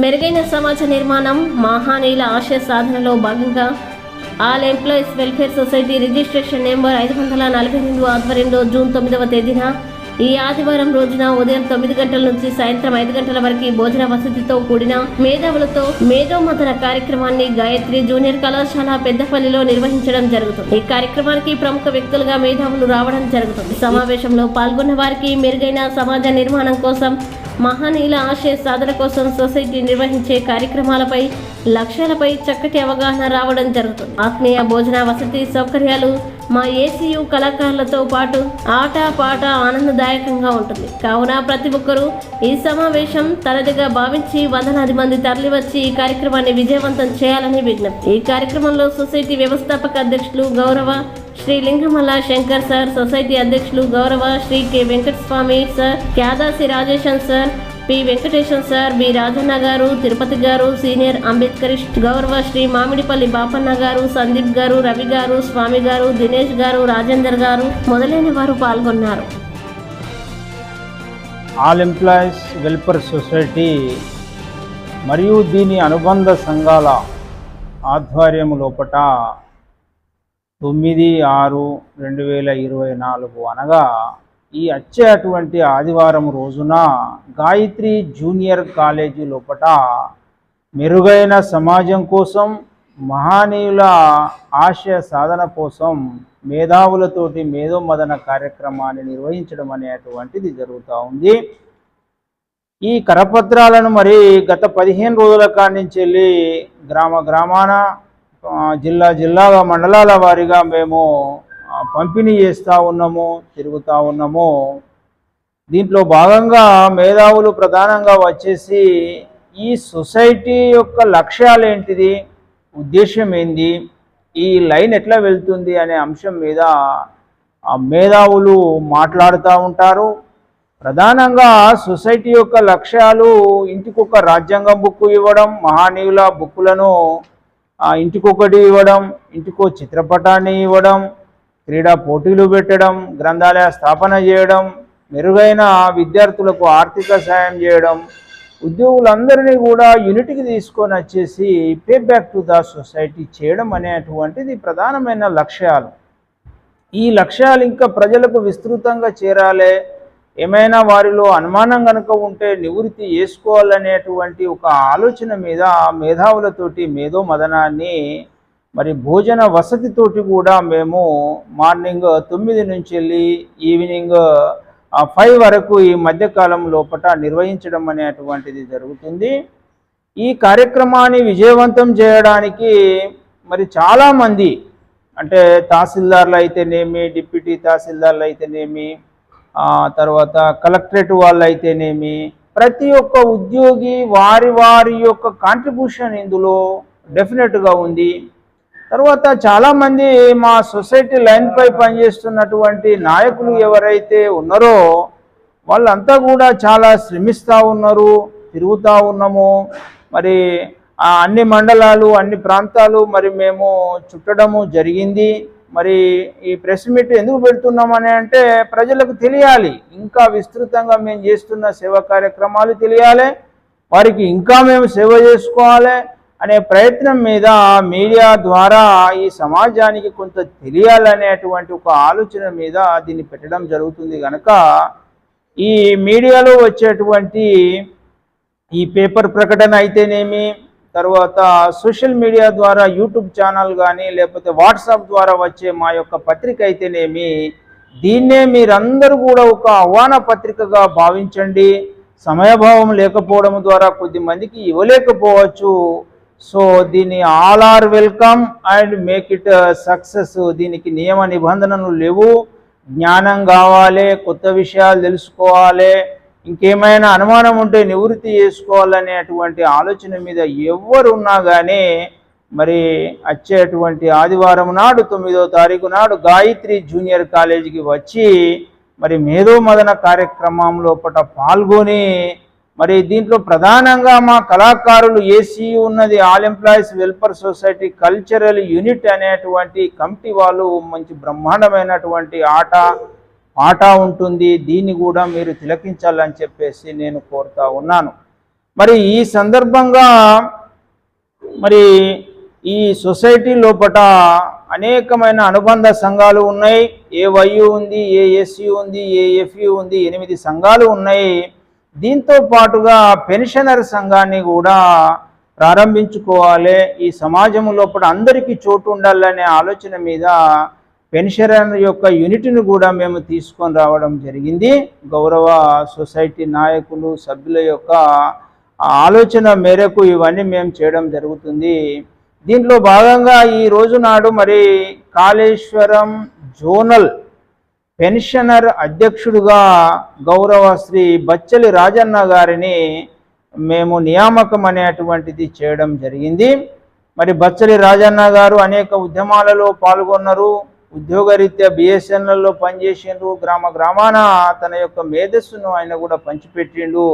మెరుగైన సమాజ నిర్మాణం మహానీయుల ఆశయ సాధనలో భాగంగా all employees welfare society registration number ఐదు వందల నలభై రెండు ఆధ్వర్యంలో జూన్ తొమ్మిదవ తేదీన ఈ ఆదివారం రోజున ఉదయం తొమ్మిది గంటల నుంచి సాయంత్రం ఐదు గంటల వరకు భోజన వసతితో కూడిన మేధావులతో మేధోమథన కార్యక్రమాన్ని గాయత్రి జూనియర్ కళాశాల పెద్దపల్లిలో నిర్వహించడం జరుగుతుంది. ఈ కార్యక్రమానికి ప్రముఖ వ్యక్తులుగా మేధావులు రావడం జరుగుతుంది. సమావేశంలో పాల్గొన్న వారికి మెరుగైన సమాజ నిర్మాణం కోసం మహనీయుల ఆశయ సాధన కోసం సొసైటీ నిర్వహించే కార్యక్రమాలపై లక్ష్యాలపై చక్కటి అవగాహన రావడం జరుగుతుంది. ఆత్మీయ భోజన వసతి సౌకర్యాలు మా ఏసీయు కళాకారులతో పాటు ఆట పాట ఆనందదాయకంగా ఉంటుంది. కావున ప్రతి ఒక్కరూ ఈ సమావేశం తనదిగా భావించి వందలాది మంది తరలివచ్చి ఈ కార్యక్రమాన్ని విజయవంతం చేయాలని విజ్ఞప్తి. ఈ కార్యక్రమంలో సొసైటీ వ్యవస్థాపక అధ్యక్షులు గౌరవ శ్రీ లింగమల్ల శంకర్ సార్ సొసైటీ అధ్యక్షులు గౌరవ Shri K. Venkataswamy sir Kyadasi Rajeshan sir P. Venkatesham sir B. Rajanna గారు తిరుపతి గారు సీనియర్ అంబేద్కరిస్ట్ గౌరవ శ్రీ మామిడిపల్లి బాపన్న గారు సందీప్ గారు రవి గారు స్వామి గారు దినేష్ గారు రాజేందర్ గారు మొదలైన వారు పాల్గొన్నారు. ఆల్ ఎంప్లాయీస్ వెల్ఫేర్ సొసైటీ మరియు దీని అనుబంధ సంఘాల ఆధ్వర్యం లోపట తొమ్మిది ఆరు రెండు వేల ఇరవై నాలుగు అనగా ఈ వచ్చేటువంటి ఆదివారం రోజున గాయత్రి జూనియర్ కాలేజీ లోపట మెరుగైన సమాజం కోసం మహానీయుల ఆశయ సాధన కోసం మేధావులతోటి మేధోమదన కార్యక్రమాన్ని నిర్వహించడం అనేటువంటిది జరుగుతూ ఉంది. ఈ కరపత్రాలను మరి గత పదిహేను రోజుల కాడి నుంచి వెళ్ళి గ్రామ గ్రామాన జిల్లా జిల్లాగా మండలాల వారీగా మేము పంపిణీ చేస్తూ ఉన్నాము తిరుగుతూ ఉన్నాము దీంట్లో భాగంగా మేధావులు ప్రధానంగా వచ్చేసి ఈ సొసైటీ యొక్క లక్ష్యాలు ఏంటిది ఉద్దేశం ఏంది ఈ లైన్ ఎట్లా వెళ్తుంది అనే అంశం మీద ఆ మేధావులు మాట్లాడుతూ ఉంటారు. ప్రధానంగా సొసైటీ యొక్క లక్ష్యాలు ఇంటికొక రాజ్యాంగం బుక్ ఇవ్వడం మహానీయుల బుక్కులను ఇంటికొకటి ఇవ్వడం ఇంటికో చిత్రపటాన్ని ఇవ్వడం క్రీడా పోటీలు పెట్టడం గ్రంథాలయ స్థాపన చేయడం మెరుగైన విద్యార్థులకు ఆర్థిక సాయం చేయడం ఉద్యోగులందరినీ కూడా యూనిట్కి తీసుకొని వచ్చేసి pay back to the society చేయడం అనేటువంటిది ప్రధానమైన లక్ష్యాలు. ఈ లక్ష్యాలు ఇంకా ప్రజలకు విస్తృతంగా చేరాలి. ఏమైనా వారిలో అనుమానం కనుక ఉంటే నివృత్తి చేసుకోవాలనేటువంటి ఒక ఆలోచన మీద మేధావులతోటి మేధో మదనాన్ని మరి భోజన వసతితోటి కూడా మేము మార్నింగ్ తొమ్మిది నుంచి వెళ్ళి ఈవినింగ్ ఫైవ్ వరకు ఈ మధ్యకాలం లోపల నిర్వహించడం అనేటువంటిది జరుగుతుంది. ఈ కార్యక్రమాన్ని విజయవంతం చేయడానికి మరి చాలామంది అంటే తహసీల్దార్లు అయితేనేమి డిప్యూటీ తహసీల్దార్లు అయితేనేమి తర్వాత కలెక్టరేట్ వాళ్ళు అయితేనేమి ప్రతి ఒక్క ఉద్యోగి వారి వారి యొక్క కాంట్రిబ్యూషన్ ఇందులో డెఫినెట్గా ఉంది. తర్వాత చాలామంది మా సొసైటీ లైన్పై పనిచేస్తున్నటువంటి నాయకులు ఎవరైతే ఉన్నారో వాళ్ళంతా కూడా చాలా శ్రమిస్తూ ఉన్నారు తిరుగుతూ ఉన్నాము. మరి అన్ని మండలాలు అన్ని ప్రాంతాలు మరి మేము చుట్టడము జరిగింది. మరి ఈ ప్రెస్ మీట్ ఎందుకు పెడుతున్నామని అంటే ప్రజలకు తెలియాలి. ఇంకా విస్తృతంగా మేము చేస్తున్న సేవా కార్యక్రమాలు తెలియాలి. వారికి ఇంకా మేము సేవ చేసుకోవాలి. అనే ప్రయత్నం మీద మీడియా ద్వారా ఈ సమాజానికి కొంత తెలియాలనేటువంటి ఒక ఆలోచన మీద దీన్ని పెట్టడం జరుగుతుంది కనుక ఈ మీడియాలో వచ్చేటువంటి ఈ పేపర్ ప్రకటన అయితేనేమి తర్వాత సోషల్ మీడియా ద్వారా యూట్యూబ్ ఛానల్ కానీ లేకపోతే వాట్సాప్ ద్వారా వచ్చే మా యొక్క పత్రిక అయితేనేమి దీన్నే మీరందరూ కూడా ఒక ఆహ్వాన పత్రికగా భావించండి. సమయభావం లేకపోవడం ద్వారా కొద్ది మందికి ఇవ్వలేకపోవచ్చు. సో దీన్ని all are welcome and make it uh, success. దీనికి నియమ నిబంధనలు లేవు. జ్ఞానం కావాలి కొత్త విషయాలు తెలుసుకోవాలి ఇంకేమైనా అనుమానం ఉంటే నివృత్తి చేసుకోవాలనేటువంటి ఆలోచన మీద ఎవరు ఉన్నా కానీ మరి వచ్చేటువంటి ఆదివారం నాడు తొమ్మిదో తారీఖు నాడు గాయత్రి జూనియర్ కాలేజీకి వచ్చి మరి మేధో మదన కార్యక్రమం లోపల పాల్గొని మరి దీంట్లో ప్రధానంగా మా కళాకారులు ఏసీ ఉన్నది all employees welfare society cultural unit అనేటువంటి కమిటీ వాళ్ళు మంచి బ్రహ్మాండమైనటువంటి ఆట పాట ఉంటుంది. దీన్ని కూడా మీరు తిలకించాలని చెప్పేసి నేను కోరుతా ఉన్నాను. మరి ఈ సందర్భంగా మరి ఈ సొసైటీ లోపట అనేకమైన అనుబంధ సంఘాలు ఉన్నాయి. ఏ వైయు ఉంది ఏ ఎస్యు ఉంది ఏ ఎఫ్యు ఉంది ఎనిమిది సంఘాలు ఉన్నాయి. దీంతో పాటుగా పెన్షనర్ సంఘాన్ని కూడా ప్రారంభించుకోవాలి. ఈ సమాజం లోపల అందరికీ చోటు ఉండాలనే ఆలోచన మీద పెన్షనర్ యొక్క యూనిట్ను కూడా మేము తీసుకొని రావడం జరిగింది. గౌరవ సొసైటీ నాయకులు సభ్యుల యొక్క ఆలోచన మేరకు ఇవన్నీ మేము చేయడం జరుగుతుంది. దీంట్లో భాగంగా ఈ రోజు నాడు మరి కాళేశ్వరం జోనల్ పెన్షనర్ అధ్యక్షుడుగా గౌరవ శ్రీ బచ్చలి రాజన్న గారిని మేము నియామకం అనేటువంటిది చేయడం జరిగింది. మరి బచ్చలి రాజన్న గారు అనేక ఉద్యమాలలో పాల్గొన్నారు. ఉద్యోగరీత్యా బిఎస్ఎన్ఎల్లో పనిచేసిండ్రు. గ్రామ గ్రామాన తన యొక్క మేధస్సును ఆయన కూడా పంచిపెట్టిండు.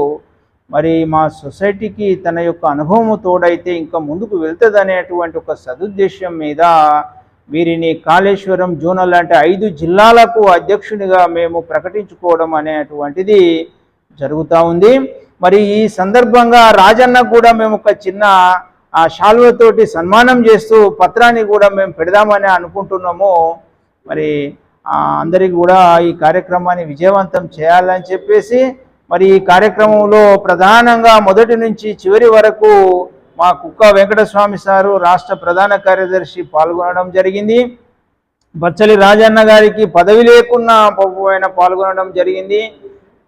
మరి మా సొసైటీకి తన యొక్క అనుభవం తోడైతే ఇంకా ముందుకు వెళ్తుంది అనేటువంటి ఒక సదుద్దేశం మీద వీరిని కాళేశ్వరం జోనల్ అంటే ఐదు జిల్లాలకు అధ్యక్షునిగా మేము ప్రకటించుకోవడం అనేటువంటిది జరుగుతూ ఉంది. మరి ఈ సందర్భంగా రాజన్న కూడా మేము ఒక చిన్న ఆ శాల్వతోటి సన్మానం చేస్తూ పత్రాన్ని కూడా మేము పెడదామని అనుకుంటున్నాము. మరి అందరికీ కూడా ఈ కార్యక్రమాన్ని విజయవంతం చేయాలని చెప్పేసి మరి ఈ కార్యక్రమంలో ప్రధానంగా మొదటి నుంచి చివరి వరకు మా కుక్క వెంకటస్వామి సారు రాష్ట్ర ప్రధాన కార్యదర్శి పాల్గొనడం జరిగింది. బచ్చలి రాజన్న గారికి పదవి లేకున్నా పాపం ఆయన పాల్గొనడం జరిగింది.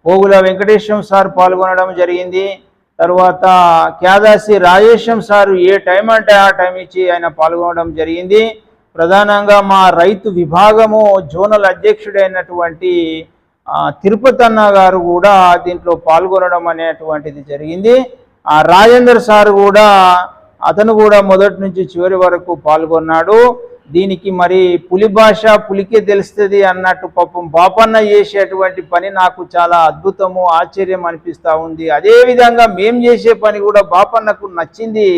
పోగుల వెంకటేశం సార్ పాల్గొనడం జరిగింది. తర్వాత క్యాదాసి రాజేశం సారు ఏ టైం అంటే ఆ టైం ఇచ్చి ఆయన పాల్గొనడం జరిగింది. ప్రధానంగా మా రైతు విభాగము జోనల్ అధ్యక్షుడైనటువంటి తిరుపతి అన్న గారు కూడా దీంట్లో పాల్గొనడం అనేటువంటిది జరిగింది. ఆ రాజేందర్ సార్ కూడా అతను కూడా మొదటి నుంచి చివరి వరకు పాల్గొన్నాడు. దీనికి మరి పులి భాష పులికే తెలుస్తుంది అన్నట్టు పాపం బాపన్న చేసేటువంటి పని నాకు చాలా అద్భుతము ఆశ్చర్యం అనిపిస్తూ ఉంది. అదేవిధంగా మేం చేసే పని కూడా బాపన్నకు నచ్చింది.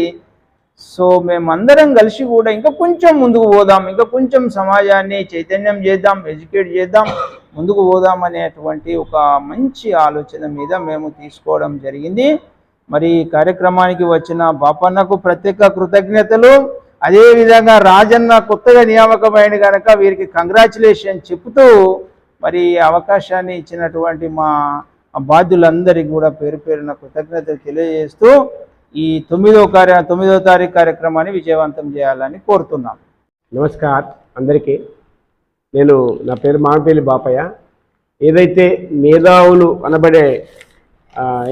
సో మేమందరం కలిసి కూడా ఇంకా కొంచెం ముందుకు పోదాం ఇంకా కొంచెం సమాజాన్ని చైతన్యం చేద్దాం ఎడ్యుకేట్ చేద్దాం ముందుకు పోదాం అనేటువంటి ఒక మంచి ఆలోచన మీద మేము తీసుకోవడం జరిగింది. మరి ఈ కార్యక్రమానికి వచ్చిన బాపన్నకు ప్రత్యేక కృతజ్ఞతలు. అదేవిధంగా రాజన్న కొత్తగా నియామకమైన కనుక వీరికి కంగ్రాచులేషన్ చెప్తూ మరి అవకాశాన్ని ఇచ్చినటువంటి మా బాధ్యులందరికీ కూడా పేరు పేరున కృతజ్ఞతలు తెలియజేస్తూ ఈ తొమ్మిదో కార్య తొమ్మిదో తారీఖు కార్యక్రమాన్ని విజయవంతం చేయాలని కోరుతున్నాం. నమస్కార్ అందరికీ. నేను నా పేరు మామిపల్లి బాపయ్య. ఏదైతే మేధావులు అనబడే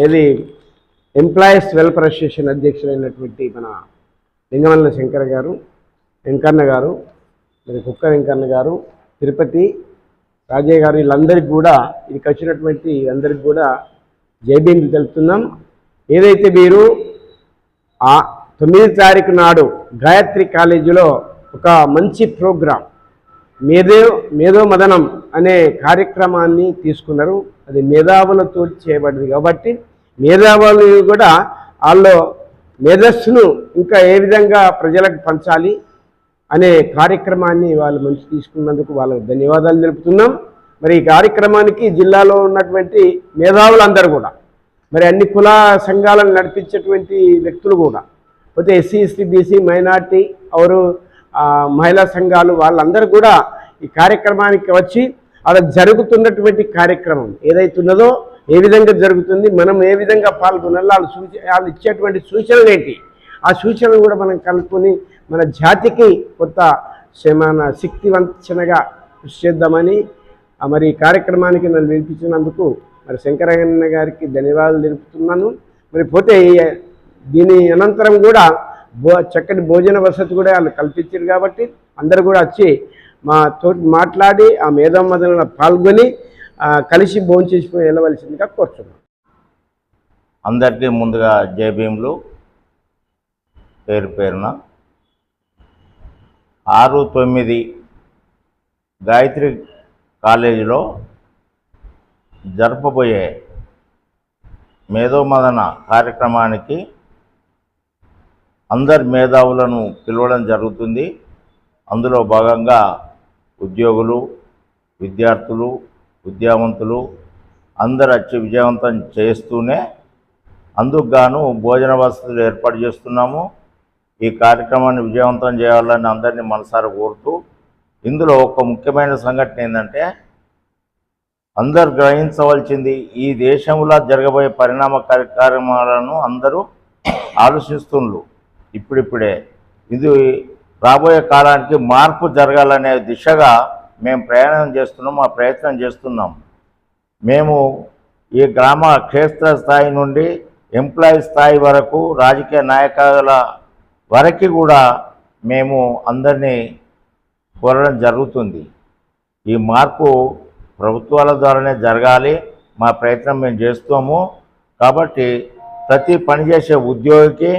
ఏది ఎంప్లాయీస్ వెల్ఫేర్ అసోసియేషన్ అధ్యక్షులైనటువంటి మన లింగమల్ల శంకర్ గారు వెంకన్న గారు మరి కుక్క వెంకన్న గారు తిరుపతి రాజయ్య గారు వీళ్ళందరికీ కూడా ఇక్కడికి వచ్చినటువంటి అందరికి కూడా జైబీందు తెలుపుతున్నాం. ఏదైతే మీరు ఆ తొమ్మిది తారీఖు నాడు గాయత్రి కాలేజీలో ఒక మంచి ప్రోగ్రాం మేధో మేధో మదనం అనే కార్యక్రమాన్ని తీసుకున్నారు. అది మేధావులతో చేయబడింది కాబట్టి మేధావులు కూడా వాళ్ళు మేధస్సును ఇంకా ఏ విధంగా ప్రజలకు పంచాలి అనే కార్యక్రమాన్ని వాళ్ళు మంచి తీసుకున్నందుకు వాళ్ళకు ధన్యవాదాలు తెలుపుతున్నాం. మరి ఈ కార్యక్రమానికి జిల్లాలో ఉన్నటువంటి మేధావులందరూ కూడా మరి అన్ని కుల సంఘాలను నడిపించేటువంటి వ్యక్తులు కూడా పోతే ఎస్సీ ఎస్టీ బీసీ మైనార్టీ అవరు మహిళా సంఘాలు వాళ్ళందరూ కూడా ఈ కార్యక్రమానికి వచ్చి అలా జరుగుతున్నటువంటి కార్యక్రమం ఏదైతున్నదో ఏ విధంగా జరుగుతుంది మనం ఏ విధంగా పాల్గొనాలి వాళ్ళు సూచ వాళ్ళు ఇచ్చేటువంటి సూచనలు ఏంటి? ఆ సూచనలు కూడా మనం కలుపుకొని మన జాతికి కొత్త సమాన శక్తివంచనగా కృషి చేద్దామని మరి ఈ కార్యక్రమానికి నన్ను వినిపించినందుకు మరి శంకరయ్యన్న గారికి ధన్యవాదాలు తెలుపుతున్నాను. మరి పోతే దీని అనంతరం కూడా భో చక్కటి భోజన వసతి కూడా వాళ్ళు కల్పించారు కాబట్టి అందరూ కూడా వచ్చి మా తోటి మాట్లాడి ఆ మేధోమదనలో పాల్గొని కలిసి భోంచేసి వెళ్ళవలసిందిగా కోరుతున్నాం అందరికీ ముందుగా జయభీములు పేరు పేరున ఆరు తొమ్మిది గాయత్రి కాలేజీలో జరపబోయే మేధోమదన కార్యక్రమానికి అందరి మేధావులను పిలవడం జరుగుతుంది. అందులో భాగంగా ఉద్యోగులు విద్యార్థులు విద్యావంతులు అందరు వచ్చి విజయవంతం చేస్తూనే అందుకు గాను భోజన వసతులు ఏర్పాటు చేస్తున్నాము. ఈ కార్యక్రమాన్ని విజయవంతం చేయాలని అందరినీ మనసారా కోరుతూ ఇందులో ఒక ముఖ్యమైన సంఘటన ఏంటంటే అందరు గ్రహించవలసింది ఈ దేశంలో జరగబోయే పరిణామ కార్యక్రమాలను అందరూ ఆలోచిస్తుండ్రు ఇప్పుడిప్పుడే. ఇది రాబోయే కాలానికి మార్పు జరగాలనే దిశగా మేము ప్రయాణం చేస్తున్నాం మా ప్రయత్నం చేస్తున్నాం. మేము ఈ గ్రామ క్షేత్ర స్థాయి నుండి ఎంప్లాయీ స్థాయి వరకు రాజకీయ నాయకుల వరకు కూడా మేము అందరినీ కోరడం జరుగుతుంది. ఈ మార్పు ప్రభుత్వాల ద్వారానే జరగాలి మా ప్రయత్నం మేము చేస్తాము. కాబట్టి ప్రతి పనిచేసే ఉద్యోగికి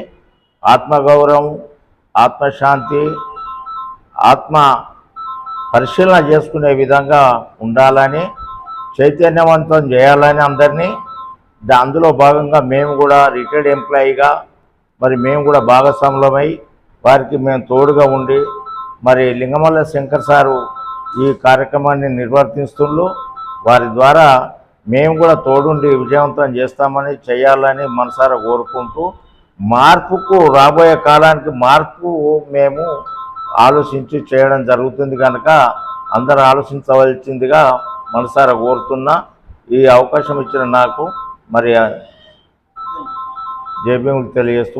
ఆత్మగౌరవం ఆత్మశాంతి ఆత్మ పరిశీలన చేసుకునే విధంగా ఉండాలని చైతన్యవంతం చేయాలని అందరినీ. దా- అందులో భాగంగా మేము కూడా రిటైర్డ్ ఎంప్లాయీగా మరి మేము కూడా భాగస్వాములమై వారికి మేము తోడుగా ఉండి మరి లింగమల్ల శంకర్ సారు ఈ కార్యక్రమాన్ని నిర్వర్తిస్తుండ్రు. వారి ద్వారా మేము కూడా తోడుండి విజయవంతం చేస్తామని చేయాలని మనసారా కోరుకుంటూ మార్పుకు రాబోయే కాలానికి మార్పు మేము ఆలోచించి చేయడం జరుగుతుంది కనుక అందరూ ఆలోచించవలసిందిగా మనసారా కోరుతున్నా. ఈ అవకాశం ఇచ్చిన నాకు మరి జేబీఎంకి తెలియజేస్తూ